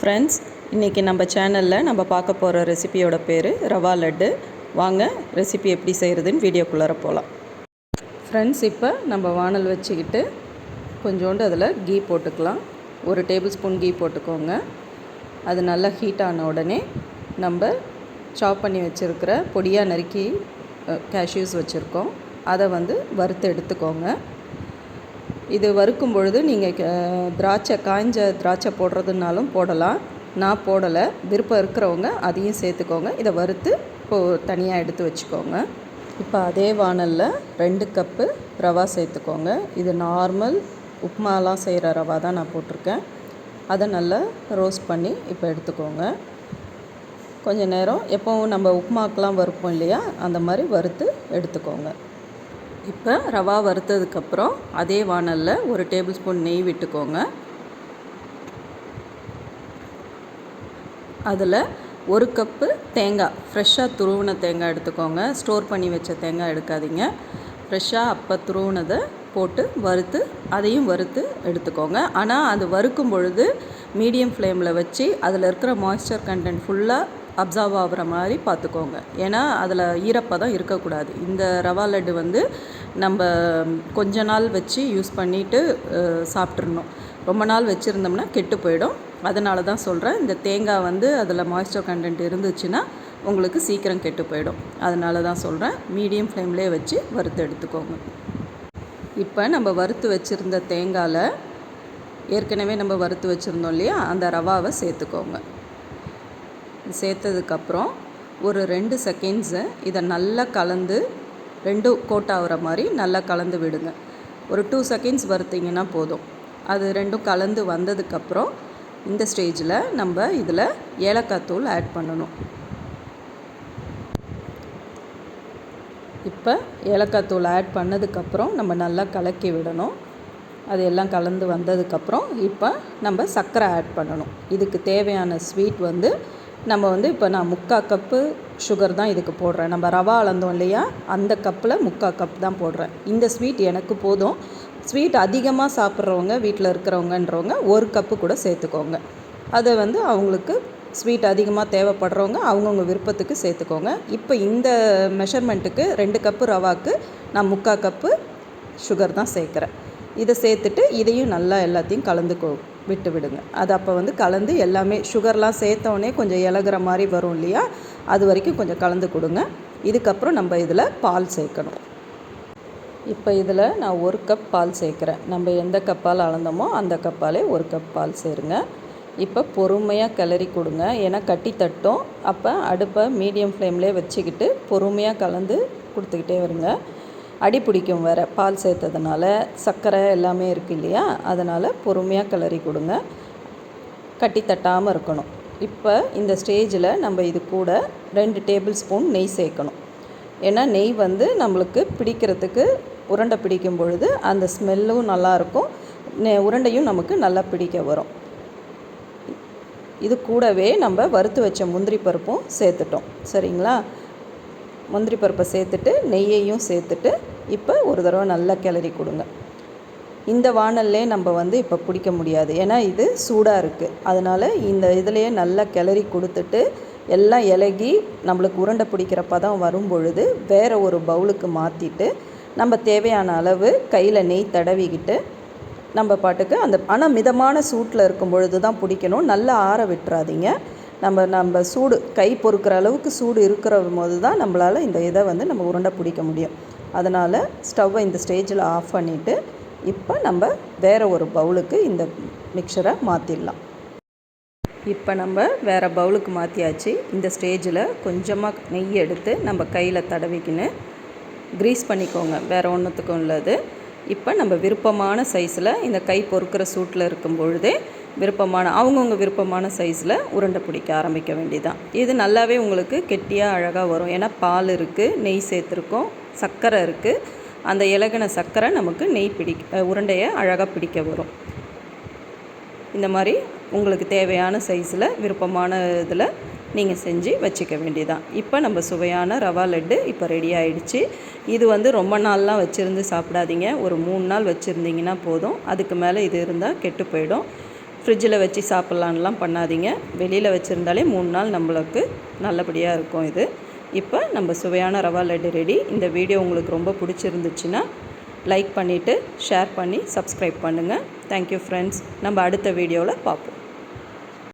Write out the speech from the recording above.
Friends இன்றைக்கி நம்ம சேனலில் நம்ம பார்க்க போகிற ரெசிபியோட பேர் ரவா லட்டு. வாங்க ரெசிபி எப்படி செய்கிறதுன்னு வீடியோக்குள்ளார போகலாம் ஃப்ரெண்ட்ஸ் இப்போ நம்ம வானல் வச்சுக்கிட்டு கொஞ்சோண்டு அதில் கீ போட்டுக்கலாம். ஒரு டேபிள் ஸ்பூன் கீ போட்டுக்கோங்க. அது நல்லா ஹீட் ஆன உடனே நம்ம சாப் பண்ணி வச்சுருக்கிற பொடியாக நறுக்கி கேஷ்யூஸ் வச்சுருக்கோம். அதை வந்து வறுத்து எடுத்துக்கோங்க. இது வறுக்கும் பொழுது நீங்கள் திராட்சை காய்ஞ்ச திராட்சை போடுறதுனாலும் போடலாம். நான் போடலை. விருப்பம் இருக்கிறவங்க அதையும் சேர்த்துக்கோங்க. இதை வறுத்து இப்போது தனியாக எடுத்து வச்சுக்கோங்க. இப்போ அதே வானலில் ரெண்டு கப்பு ரவா சேர்த்துக்கோங்க. இது நார்மல் உப்மாலாம் செய்கிற ரவா தான் நான் போட்டிருக்கேன். அதை நல்லா ரோஸ்ட் பண்ணி இப்போ எடுத்துக்கோங்க. கொஞ்சம் நேரம். எப்போவும் நம்ம உப்மாக்கெலாம் வறுப்போம் இல்லையா? அந்த மாதிரி வறுத்து எடுத்துக்கோங்க. இப்போ ரவா வறுத்ததுக்கப்புறம் அதே வானலில் ஒரு டேபிள் ஸ்பூன் நெய் விட்டுக்கோங்க. அதில் ஒரு கப்பு தேங்காய் ஃப்ரெஷ்ஷாக துருவின தேங்காய் எடுத்துக்கோங்க. ஸ்டோர் பண்ணி வச்ச தேங்காய் எடுக்காதீங்க. ஃப்ரெஷ்ஷாக அப்போ துருவினதை போட்டு வறுத்து அதையும் வறுத்து எடுத்துக்கோங்க. ஆனால் அது வறுக்கும் பொழுது மீடியம் ஃப்ளேமில் வச்சு அதில் இருக்கிற மாய்ஸ்சர் கண்டென்ட் ஃபுல்லாக அப்சர்வ் ஆகிற மாதிரி பார்த்துக்கோங்க. ஏன்னா அதில் ஈரப்பதம் இருக்கக்கூடாது. இந்த ரவா லட்டு வந்து நம்ம கொஞ்ச நாள் வச்சு யூஸ் பண்ணிவிட்டு சாப்பிட்றணும் ரொம்ப நாள் வச்சுருந்தோம்னா கெட்டு போயிடும். அதனால தான் சொல்கிறேன் இந்த தேங்காய் வந்து அதில் மாய்ஸ்சர் கண்டென்ட் இருந்துச்சுன்னா உங்களுக்கு சீக்கிரம் கெட்டு போயிடும். அதனால தான் சொல்கிறேன் மீடியம் ஃப்ளேம்லேயே வச்சு வறுத்து எடுத்துக்கோங்க. இப்போ நம்ம வறுத்து வச்சுருந்த தேங்காயில் ஏற்கனவே நம்ம வறுத்து வச்சுருந்தோம் இல்லையா? அந்த ரவாவை சேர்த்துக்கோங்க. சேர்த்ததுக்கப்புறம் ஒரு ரெண்டு செகண்ட்ஸு இதை நல்லா கலந்து ரெண்டும் கோட் ஆகிற மாதிரி நல்லா கலந்து விடுங்க. ஒரு டூ செகண்ட்ஸ் வறுத்திங்கன்னா போதும். அது ரெண்டும் கலந்து வந்ததுக்கப்புறம் இந்த ஸ்டேஜில் நம்ம இதில் ஏலக்காய் தூள் ஆட் பண்ணணும். இப்போ ஏலக்காய் தூள் ஆட் பண்ணதுக்கப்புறம் நம்ம நல்லா கலக்கி விடணும். அது எல்லாம் கலந்து வந்ததுக்கப்புறம் இப்போ நம்ம சர்க்கரை ஆட் பண்ணணும். இதுக்கு தேவையான ஸ்வீட் வந்து நம்ம வந்து இப்போ நான் முக்கால் கப்பு சுகர் தான் இதுக்கு போடுறேன். நம்ம ரவா அளந்தோம் இல்லையா? அந்த கப்பில் முக்கால் கப் தான் போடுறேன். இந்த ஸ்வீட் எனக்கு போதும். ஸ்வீட் அதிகமாக சாப்பிட்றவங்க வீட்டில் இருக்கிறவங்கன்றவங்க ஒரு கப்பு கூட சேர்த்துக்கோங்க. அதை வந்து அவங்களுக்கு ஸ்வீட் அதிகமாக தேவைப்படுறவங்க அவங்கவுங்க விருப்பத்துக்கு சேர்த்துக்கோங்க. இப்போ இந்த மெஷர்மெண்ட்டுக்கு ரெண்டு கப்பு ரவாக்கு நான் முக்கால் கப்பு சுகர் தான் சேர்க்குறேன். இதை சேர்த்துட்டு இதையும் நல்லா எல்லாத்தையும் கலந்துக்கோ விட்டு விடுங்க அது அப்போ வந்து கலந்து எல்லாமே சுகர்லாம் சேர்த்தோடனே கொஞ்சம் இலகுற மாதிரி வரும் இல்லையா? அது வரைக்கும் கொஞ்சம் கலந்து கொடுங்க. இதுக்கப்புறம் நம்ம இதில் பால் சேர்க்கணும். இப்போ இதில் நான் ஒரு கப் பால் சேர்க்குறேன். நம்ம எந்த கப்பால் அளந்தோமோ அந்த கப்பாலே ஒரு கப் பால் சேருங்க. இப்போ பொறுமையாக கிளறி கொடுங்க. ஏன்னா கட்டி தட்டும். அப்போ அடுப்பை மீடியம் ஃப்ளேம்லேயே வச்சுக்கிட்டு பொறுமையாக கலந்து கொடுத்துக்கிட்டே வருங்க. அடி பிடிக்கும் வேறு பால் சேர்த்ததுனால சர்க்கரை எல்லாமே இருக்குது இல்லையா? அதனால் பொறுமையாக கிளறி கொடுங்க. கட்டி தட்டாமல் இருக்கணும். இப்போ இந்த ஸ்டேஜில் நம்ம இது கூட ரெண்டு டேபிள் ஸ்பூன் நெய் சேர்க்கணும். ஏன்னா நெய் வந்து நம்மளுக்கு பிடிக்கிறதுக்கு உருண்டை பிடிக்கும் பொழுது அந்த ஸ்மெல்லும் நல்லாயிருக்கும் உருண்டையும் நமக்கு நல்லா பிடிக்க வரும். இது கூடவே நம்ம வறுத்து வச்ச முந்திரி பருப்பும் சேர்த்துட்டோம். சரிங்களா? முந்திரி பருப்பை சேர்த்துட்டு நெய்யையும் சேர்த்துட்டு இப்போ ஒரு தடவை நல்லா கிளறி கொடுங்க. இந்த வானல்லே நம்ம வந்து இப்போ பிடிக்க முடியாது. ஏன்னா இது சூடாக இருக்குது அதனால் இந்த இதுலேயே நல்லா கிளறி கொடுத்துட்டு எல்லாம் இலகி நம்மளுக்கு உருண்டை பிடிக்கிற பதம் வரும் பொழுது வேறு ஒரு பவுலுக்கு மாற்றிட்டு நம்ம தேவையான அளவு கையில் நெய் தடவிக்கிட்டு நம்ம பாட்டுக்கு அந்த ஆனால் மிதமான சூட்டில் இருக்கும் பொழுது தான் பிடிக்கணும். நல்லா ஆற விட்டுறாதீங்க. நம்ம நம்ம சூடு கை பொறுக்கிற அளவுக்கு சூடு இருக்கிற போது தான் நம்மளால் இந்த இதை வந்து நம்ம உருண்டை பிடிக்க முடியும். அதனால் ஸ்டவ்வை இந்த ஸ்டேஜில் ஆஃப் பண்ணிவிட்டு இப்போ நம்ம வேறு ஒரு பவுலுக்கு இந்த மிக்சரை மாற்றிடலாம் இப்போ நம்ம வேறு பவுலுக்கு மாற்றியாச்சு இந்த ஸ்டேஜில் கொஞ்சமாக நெய் எடுத்து நம்ம கையில் தடவிக்கின்னு க்ரீஸ் பண்ணிக்கோங்க. வேறு ஒன்றுத்துக்கும் உள்ளது இப்போ நம்ம விருப்பமான சைஸில் இந்த கை பொறுக்கிற சூட்டில் இருக்கும் பொழுதே விருப்பமான அவங்கவுங்க விருப்பமான சைஸில் உருண்டை பிடிக்க ஆரம்பிக்க வேண்டியதான் இது நல்லாவே உங்களுக்கு கெட்டியாக அழகாக வரும். ஏன்னா பால் இருக்குது நெய் சேர்த்துருக்கோம் சர்க்கரை இருக்குது அந்த இலகின சர்க்கரை நமக்கு நெய் பிடிக்க உருண்டையை அழகாக பிடிக்க வரும். இந்த மாதிரி உங்களுக்கு தேவையான சைஸில் விருப்பமான இதில் நீங்கள் செஞ்சு வச்சுக்க வேண்டியதான் இப்போ நம்ம சுவையான ரவா லட்டு இப்போ ரெடி ஆயிடுச்சு. இது வந்து ரொம்ப நாள்லாம் வச்சுருந்து சாப்பிடாதீங்க. ஒரு மூணு நாள் வச்சுருந்தீங்கன்னா போதும். அதுக்கு மேலே இது இருந்தால் கெட்டு போயிடும். ஃப்ரிட்ஜில் வச்சு சாப்பிட்லான்லாம் பண்ணாதீங்க. வெளியில் வச்சுருந்தாலே மூணு நாள் நம்மளுக்கு நல்லபடியாக இருக்கும் இது. இப்போ நம்ம சுவையான ரவா லட்டு ரெடி. இந்த வீடியோ உங்களுக்கு ரொம்ப பிடிச்சிருந்துச்சுன்னா லைக் பண்ணிவிட்டு ஷேர் பண்ணி சப்ஸ்கிரைப் பண்ணுங்கள் தேங்க்யூ ஃப்ரெண்ட்ஸ் நம்ம அடுத்த வீடியோவில் பார்ப்போம்.